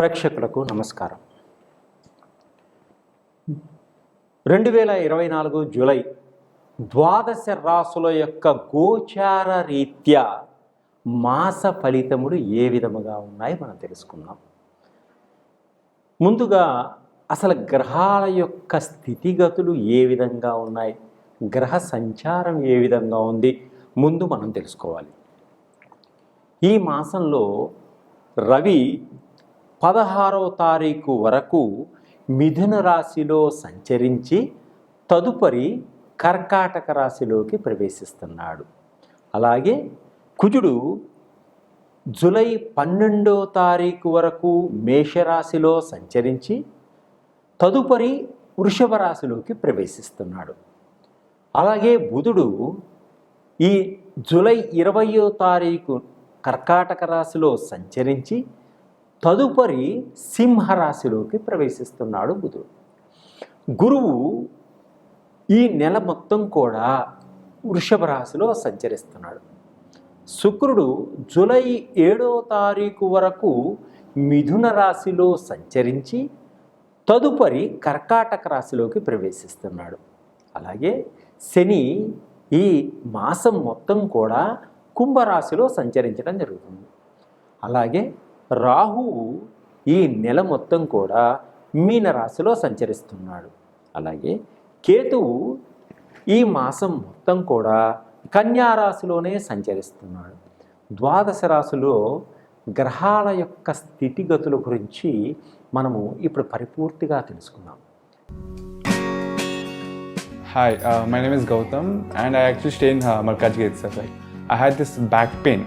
ప్రేక్షకులకు నమస్కారం. రెండు వేల ఇరవై నాలుగు జూలై ద్వాదశ రాసుల యొక్క గోచార రీత్యా మాస ఫలితములు ఏ విధముగా ఉన్నాయి మనం తెలుసుకుందాం. ముందుగా అసలు గ్రహాల యొక్క స్థితిగతులు ఏ విధంగా ఉన్నాయి? గ్రహ సంచారం ఏ విధంగా ఉంది? ముందు మనం తెలుసుకోవాలి. ఈ మాసంలో రవి పదహారవ తారీఖు వరకు మిథున రాశిలో సంచరించి తదుపరి కర్కాటక రాశిలోకి ప్రవేశిస్తున్నాడు. అలాగే కుజుడు జులై పన్నెండో తారీఖు వరకు మేషరాశిలో సంచరించి తదుపరి వృషభ రాశిలోకి ప్రవేశిస్తున్నాడు. అలాగే బుధుడు ఈ జులై ఇరవయో తారీఖు కర్కాటక రాశిలో సంచరించి తదుపరి సింహరాశిలోకి ప్రవేశిస్తున్నాడు బుధుడు. గురువు ఈ నెల మొత్తం కూడా వృషభ రాశిలో సంచరిస్తున్నాడు. శుక్రుడు జూలై ఏడో తారీఖు వరకు మిథున రాశిలో సంచరించి తదుపరి కర్కాటక రాశిలోకి ప్రవేశిస్తున్నాడు. అలాగే శని ఈ మాసం మొత్తం కూడా కుంభరాశిలో సంచరించడం జరుగుతుంది. అలాగే రాహువు ఈ నెల మొత్తం కూడా మీనరాశిలో సంచరిస్తున్నాడు. అలాగే కేతువు ఈ మాసం మొత్తం కూడా కన్యారాశిలోనే సంచరిస్తున్నాడు. ద్వాదశ రాశిలో గ్రహాల యొక్క స్థితిగతుల గురించి మనము ఇప్పుడు పరిపూర్తిగా తెలుసుకుందాం. Hi my name is Gautam and I actually stay in Markaz gate sir I had this back pain.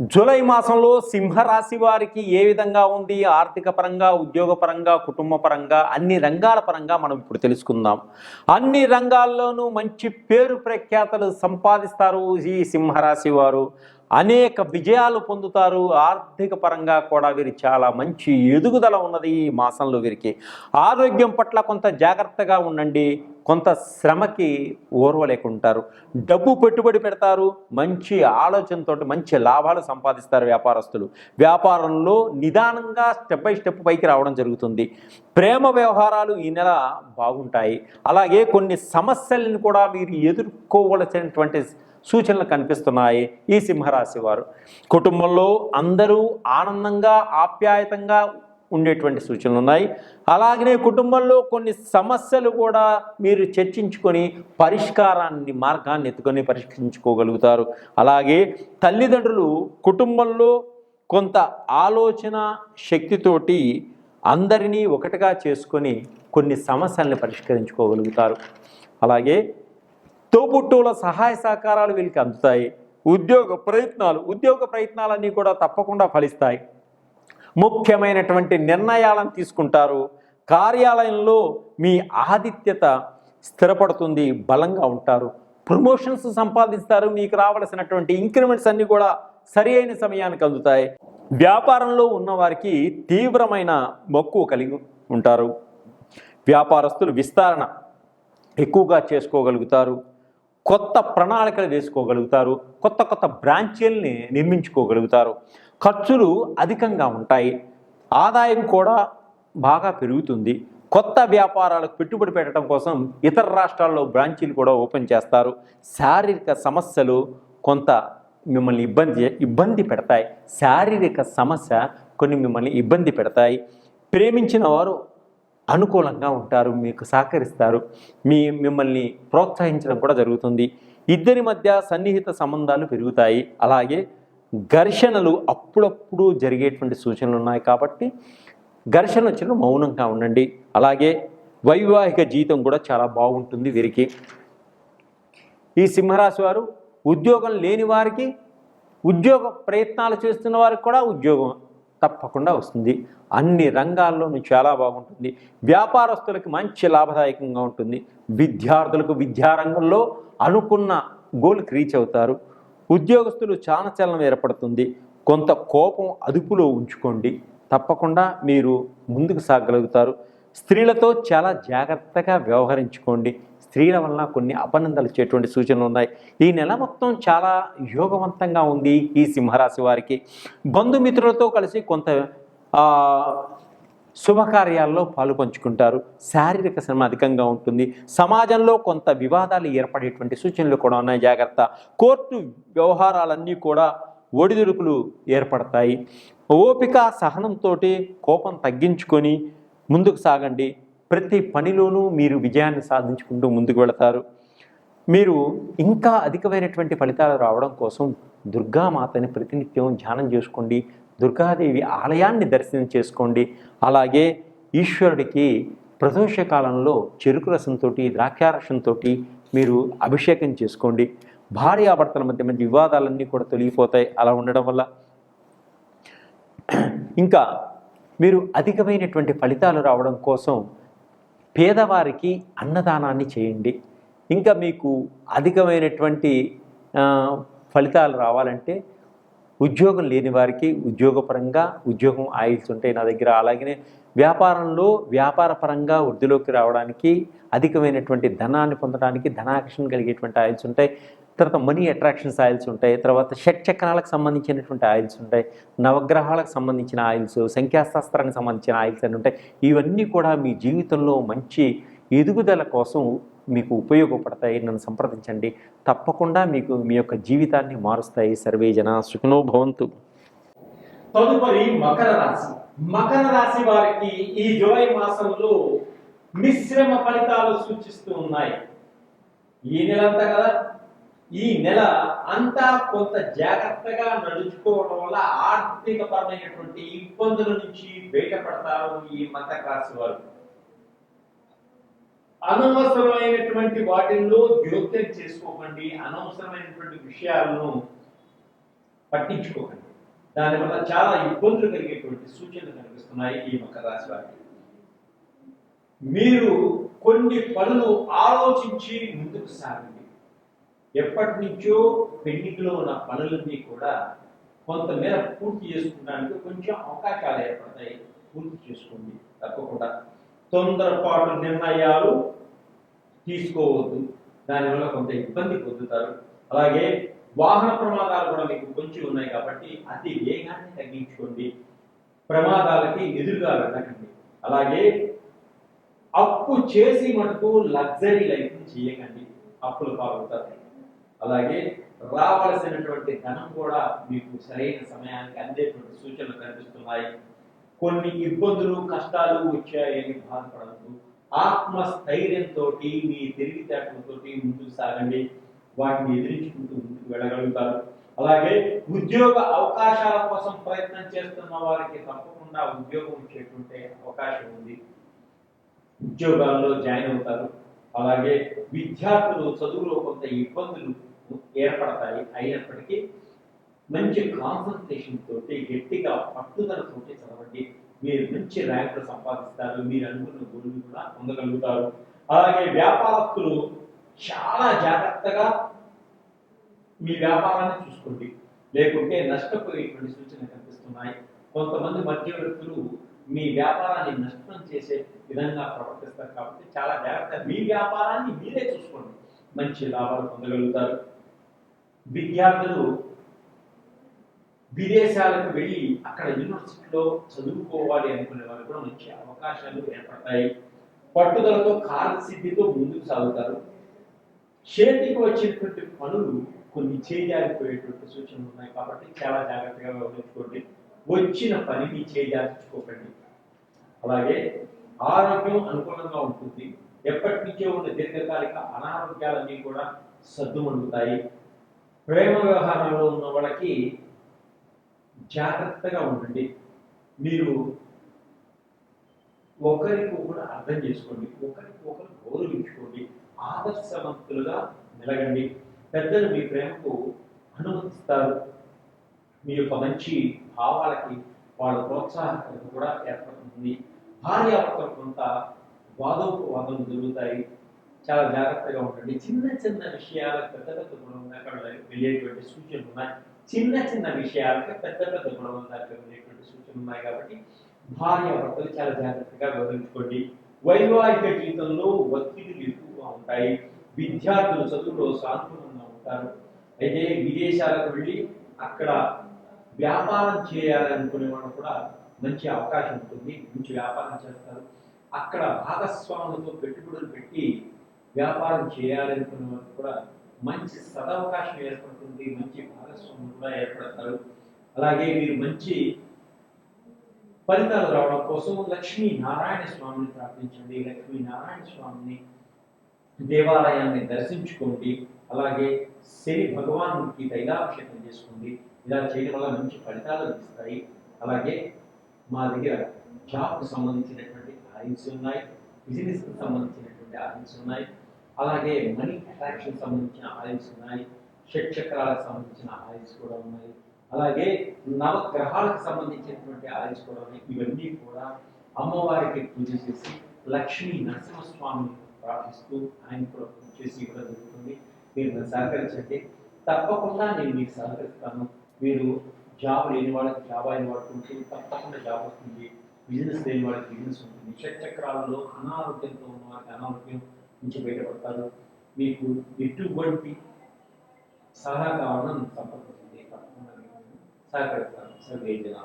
July మాసంలో సింహరాశి వారికి ఏ విధంగా ఉంది? ఆర్థిక పరంగా ఉద్యోగ పరంగా కుటుంబ పరంగా అన్ని రంగాల పరంగా మనం ఇప్పుడు తెలుసుకుందాం. అన్ని రంగాల్లోనూ మంచి పేరు ప్రఖ్యాతలు సంపాదిస్తారు ఈ సింహరాశి వారు. అనేక విజయాలు పొందుతారు. ఆర్థిక పరంగా కూడా వీరు చాలా మంచి ఎదుగుదల ఉన్నది ఈ మాసంలో వీరికి. ఆరోగ్యం పట్ల కొంత జాగ్రత్తగా ఉండండి. కొంత శ్రమకి ఓర్వలేకుంటారు. డబ్బు పెట్టుబడి పెడతారు మంచి ఆలోచనతో మంచి లాభాలు సంపాదిస్తారు వ్యాపారస్తులు. వ్యాపారంలో నిదానంగా స్టెప్ బై స్టెప్ పైకి రావడం జరుగుతుంది. ప్రేమ వ్యవహారాలు ఈ నెల బాగుంటాయి. అలాగే కొన్ని సమస్యలను కూడా మీరు ఎదుర్కోవలసినటువంటి సూచనలు కనిపిస్తున్నాయి ఈ సింహరాశి వారు. కుటుంబంలో అందరూ ఆనందంగా ఆప్యాయతంగా ఉండేటువంటి సూచనలు ఉన్నాయి. అలాగనే కుటుంబంలో కొన్ని సమస్యలు కూడా మీరు చర్చించుకొని పరిష్కారాన్ని మార్గాన్ని ఎత్తుకొని పరిష్కరించుకోగలుగుతారు. అలాగే తల్లిదండ్రులు కుటుంబంలో కొంత ఆలోచన శక్తితోటి అందరినీ ఒకటిగా చేసుకొని కొన్ని సమస్యల్ని పరిష్కరించుకోగలుగుతారు. అలాగే తోబుట్టువుల సహాయ సహకారాలు వీళ్ళకి అందుతాయి. ఉద్యోగ ప్రయత్నాలు ఉద్యోగ ప్రయత్నాలన్నీ కూడా తప్పకుండా ఫలిస్తాయి. ముఖ్యమైనటువంటి నిర్ణయాలను తీసుకుంటారు. కార్యాలయంలో మీ ఆదిత్యత స్థిరపడుతుంది బలంగా ఉంటారు. ప్రమోషన్స్ సంపాదిస్తారు మీకు రావలసినటువంటి ఇంక్రిమెంట్స్ అన్నీ కూడా సరి అయిన సమయానికి అందుతాయి. వ్యాపారంలో ఉన్నవారికి తీవ్రమైన మక్కువ కలిగి ఉంటారు. వ్యాపారస్తులు విస్తరణ ఎక్కువగా చేసుకోగలుగుతారు. కొత్త ప్రణాళికలు వేసుకోగలుగుతారు కొత్త కొత్త బ్రాంచీల్ని నిర్మించుకోగలుగుతారు. ఖర్చులు అధికంగా ఉంటాయి. ఆదాయం కూడా బాగా పెరుగుతుంది. కొత్త వ్యాపారాలకు పెట్టుబడి పెట్టడం కోసం ఇతర రాష్ట్రాల్లో బ్రాంచీలు కూడా ఓపెన్ చేస్తారు. శారీరక సమస్యలు కొంత మిమ్మల్ని ఇబ్బంది ఇబ్బంది పెడతాయి. శారీరక సమస్య కొన్ని మిమ్మల్ని ఇబ్బంది పెడతాయి. ప్రేమించిన వారు అనుకూలంగా ఉంటారు మీకు సహకరిస్తారు. మీ మిమ్మల్ని ప్రోత్సహించడం కూడా జరుగుతుంది. ఇద్దరి మధ్య సన్నిహిత సంబంధాలు పెరుగుతాయి. అలాగే ఘర్షణలు అప్పుడప్పుడు జరిగేటువంటి సూచనలు ఉన్నాయి కాబట్టి ఘర్షణ వచ్చిన మౌనంగా ఉండండి. అలాగే వైవాహిక జీవితం కూడా చాలా బాగుంటుంది వీరికి. ఈ సింహరాశి వారు ఉద్యోగం లేని వారికి ఉద్యోగ ప్రయత్నాలు చేస్తున్న వారికి కూడా ఉద్యోగం తప్పకుండా వస్తుంది. అన్ని రంగాల్లోనూ చాలా బాగుంటుంది. వ్యాపారస్తులకు మంచి లాభదాయకంగా ఉంటుంది. విద్యార్థులకు విద్యారంగంలో అనుకున్న గోల్కి రీచ్ అవుతారు. ఉద్యోగస్తులు చానచలనం ఏర్పడుతుంది. కొంత కోపం అదుపులో ఉంచుకోండి. తప్పకుండా మీరు ముందుకు సాగలుగుతారు. స్త్రీలతో చాలా జాగ్రత్తగా వ్యవహరించుకోండి. స్త్రీల వలన కొన్ని అపనందలు ఇచ్చేటువంటి సూచనలు ఉన్నాయి. ఈ నెల మొత్తం చాలా యోగవంతంగా ఉంది ఈ సింహరాశి వారికి. బంధుమిత్రులతో కలిసి కొంత శుభకార్యాల్లో పాలు పంచుకుంటారు. శారీరక శ్రమ అధికంగా ఉంటుంది. సమాజంలో కొంత వివాదాలు ఏర్పడేటువంటి సూచనలు కూడా ఉన్నాయి. జాగ్రత్త. కోర్టు వ్యవహారాలన్నీ కూడా ఒడిదుడుకులు ఏర్పడతాయి. ఓపిక సహనంతో కోపం తగ్గించుకొని ముందుకు సాగండి. ప్రతి పనిలోనూ మీరు విజయాన్ని సాధించుకుంటూ ముందుకు వెళతారు. మీరు ఇంకా అధికమైనటువంటి ఫలితాలు రావడం కోసం దుర్గామాతని ప్రతినిత్యం ధ్యానం చేసుకోండి. దుర్గాదేవి ఆలయాన్ని దర్శనం చేసుకోండి. అలాగే ఈశ్వరుడికి ప్రదోష కాలంలో చెరుకు రసంతో ద్రాక్షారసంతో మీరు అభిషేకం చేసుకోండి. భార్యాభర్తల మధ్య మధ్య వివాదాలన్నీ కూడా తొలగిపోతాయి. అలా ఉండడం వల్ల ఇంకా మీరు అధికమైనటువంటి ఫలితాలు రావడం కోసం పేదవారికి అన్నదానాన్ని చేయండి. ఇంకా మీకు అధికమైనటువంటి ఫలితాలు రావాలంటే ఉద్యోగం లేని వారికి ఉద్యోగపరంగా ఉద్యోగం ఆయిల్స్ ఉంటాయి నా దగ్గర. అలాగనే వ్యాపారంలో వ్యాపారపరంగా వృద్ధిలోకి రావడానికి అధికమైనటువంటి ధనాన్ని పొందడానికి ధనాకర్షణ కలిగేటువంటి ఆయిల్స్ ఉంటాయి. తర్వాత మనీ అట్రాక్షన్స్ ఆయిల్స్ ఉంటాయి తర్వాత షట్ చక్రాలకు సంబంధించినటువంటి ఆయిల్స్ ఉంటాయి నవగ్రహాలకు సంబంధించిన ఆయిల్స్ సంఖ్యాశాస్త్రానికి సంబంధించిన ఆయిల్స్ అని ఉంటాయి. ఇవన్నీ కూడా మీ జీవితంలో మంచి ఎదుగుదల కోసం మీకు ఉపయోగపడతాయి. నన్ను సంప్రదించండి. తప్పకుండా మీకు మీ యొక్క జీవితాన్ని మారుస్తాయి. సర్వే జన సుఖనో భవంతు. తదుపరి మకర రాశి. మకర రాశి వారికి ఈ జూలై మాసంలో మిశ్రమ ఫలితాలు సూచిస్తూ ఉన్నాయి. ఈ నెలంతా కదా ఈ నెల అంతా కొంత జాగ్రత్తగా నడుచుకోవడం వల్ల ఆర్థిక పరమైనటువంటి ఇబ్బందుల నుంచి బయటపడతారు ఈ మత రాశి వారు. అనవసరమైనటువంటి వాటిల్లో జోక్యం చేసుకోకండి అనవసరమైనటువంటి విషయాలను పట్టించుకోకండి. దానివల్ల చాలా ఇబ్బందులు కలిగేటువంటి సూచనలు కనిపిస్తున్నాయి ఈ మకర రాశి వారికి. మీరు కొన్ని పనులు ఆలోచించి ముందుకు సాగండి. ఎప్పటి నుంచో పెండింగ్లో ఉన్న పనులన్నీ కూడా కొంతమేర పూర్తి చేసుకోవడానికి కొంచెం అవకాశాలు ఏర్పడతాయి. పూర్తి చేసుకోండి. తప్పకుండా. తొందరపాటు నిర్ణయాలు తీసుకోవద్దు. దానివల్ల కొంత ఇబ్బంది పొందుతారు. అలాగే వాహన ప్రమాదాలు కూడా మీకు కొంచెం ఉన్నాయి కాబట్టి అతి వేగాన్ని తగ్గించుకోండి. ప్రమాదాలకి ఎదురుగా వెళ్ళకండి. అలాగే అప్పు చేసి మటుకు లగ్జరీ లైఫ్ చేయకండి. అప్పులు పాల్గొతారు అలాగే రావాల్సినటువంటి ధనం కూడా మీకు సరైన సమయానికి అందేటువంటి సూచనలు కనిపిస్తున్నాయి. కొన్ని ఇబ్బందులు కష్టాలు వచ్చాయని బాధపడద్దు ఆత్మస్థైర్యంతో మీ తెలివితేటలతో ముందుకు సాగండి. వాటిని ఎదిరించుకుంటూ ముందుకు వెళ్ళగలుగుతారు. అలాగే ఉద్యోగ అవకాశాల కోసం ప్రయత్నం చేస్తున్న వారికి తప్పకుండా ఉద్యోగం ఇచ్చేటువంటి అవకాశం ఉంది. ఉద్యోగాల్లో జాయిన్ అవుతారు. అలాగే విద్యార్థులు చదువులో కొంత ఇబ్బందులు ఏర్పడతాయి. అయినప్పటికీ మంచి కాన్సన్ట్రేషన్ తోటి గట్టిగా పట్టుదలతోటి చదవండి. మీరు మంచి ర్యాంకులు సంపాదిస్తారు. మీరు అనుకున్న గురువులు కూడా పొందగలుగుతారు. అలాగే వ్యాపారస్తులు చాలా జాగ్రత్తగా మీ వ్యాపారాన్ని చూసుకోండి. లేకుంటే నష్టపోయేటువంటి సూచనలు కనిపిస్తున్నాయి. కొంతమంది మధ్యవర్తులు మీ వ్యాపారాన్ని నష్టం చేసే విధంగా ప్రవర్తిస్తారు కాబట్టి చాలా జాగ్రత్త మీ వ్యాపారాన్ని మీరే చూసుకోండి. మంచి లాభాలు పొందగలుగుతారు. విద్యార్థులు విదేశాలకు వెళ్ళి అక్కడ యూనివర్సిటీలో చదువుకోవాలి అనుకునే వారు కూడా మంచి అవకాశాలు ఏర్పడతాయి. పట్టుదలతో కార్యసిద్ధితో ముందుకు సాగుతారు. చేతికి వచ్చినటువంటి పనులు కొన్ని చేజారిపోయేటువంటి సూచనలు ఉన్నాయి కాబట్టి చాలా జాగ్రత్తగా వ్యవహరించుకోండి వచ్చిన పనిని చేజార్చుకోకండి. అలాగే ఆరోగ్యం అనుకూలంగా ఉంటుంది. ఎప్పటి నుంచో ఉన్న దీర్ఘకాలిక అనారోగ్యాలన్నీ కూడా సద్దుమణుగుతాయి ప్రేమ వ్యవహారంలో ఉన్న వాళ్ళకి జాగ్రత్తగా ఉండండి. మీరు ఒకరికి ఒకరు అర్థం చేసుకోండి. ఒకరికి ఒకరు గౌరవించుకోండి. ఆదర్శవంతులుగా నిలగండి. పెద్దలు మీ ప్రేమకు అనుమతిస్తారు. మీ యొక్క మంచి భావాలకి వాళ్ళ ప్రోత్సాహకత కూడా ఏర్పడుతుంది. భార్యాభర్తలు కొంత వాదోపవాదం జరుగుతాయి. చాలా జాగ్రత్తగా ఉండండి. చిన్న చిన్న విషయాలకు పెద్ద పెద్ద గుణం దాకా వెళ్ళేటువంటి సూచనలు ఉన్నాయి. చిన్న చిన్న విషయాలకు పెద్ద పెద్ద గుణం దాకా వెళ్ళేటువంటి సూచనలు ఉన్నాయి కాబట్టి భార్య భర్తలు చాలా జాగ్రత్తగా వివరించుకోండి. వైవాహిక జీవితంలో ఒత్తిడిలు ఎక్కువగా ఉంటాయి. విద్యార్థులు చదువులో సానుకూలంగా ఉంటారు. అయితే విదేశాలకు వెళ్ళి అక్కడ వ్యాపారం చేయాలనుకునే వాళ్ళు కూడా మంచి అవకాశం ఉంటుంది. మంచి వ్యాపారం చేస్తారు. అక్కడ భాగస్వాములతో పెట్టుబడులు పెట్టి వ్యాపారం చేయాలనుకున్న వారికి కూడా మంచి సదవకాశం ఏర్పడుతుంది మంచి భాగస్వాములు కూడా ఏర్పడతారు. అలాగే మీరు మంచి ఫలితాలు రావడం కోసం లక్ష్మీ నారాయణ స్వామిని ప్రార్థించండి. లక్ష్మీ నారాయణ స్వామిని దేవాలయాన్ని దర్శించుకోండి. అలాగే శని భగవానుడికి తైలాభిషేకం చేసుకోండి. ఇలా చేయడం వల్ల మంచి ఫలితాలు లభిస్తాయి. అలాగే మా దగ్గర జాబ్కు సంబంధించినటువంటి ఆయిల్స్ ఉన్నాయి. బిజినెస్కి సంబంధించినటువంటి ఆయిల్స్ ఉన్నాయి. అలాగే మనీ అట్రాక్షన్ సంబంధించిన ఆయిల్స్ ఉన్నాయి. షట్ చక్రాలకు సంబంధించిన ఆయిల్స్ కూడా ఉన్నాయి. అలాగే నవగ్రహాలకు సంబంధించినటువంటి ఆయిల్స్ కూడా ఉన్నాయి. ఇవన్నీ కూడా అమ్మవారికి పూజ చేసి లక్ష్మీ నరసింహస్వామిని ప్రార్థిస్తూ ఆయన కూడా పూజ చేసి ఇవ్వడం జరుగుతుంది. మీరు నన్ను సహకరించండి. తప్పకుండా నేను మీకు సహకరిస్తాను. మీరు జాబ్ లేని వాళ్ళకి జాబ్ అయిన వాళ్ళకి ఉంటుంది. తప్పకుండా జాబ్ వస్తుంది. బిజినెస్ లేని వాళ్ళకి బిజినెస్ ఉంటుంది. షట్చక్రాలలో అనారోగ్యంతో ఉన్న వారికి అనారోగ్యం నుంచి బయటపడతారు. మీకు ఎటువంటి సలహా కావాలని తప్పకుండా సహకరిస్తాను. సర్వే జన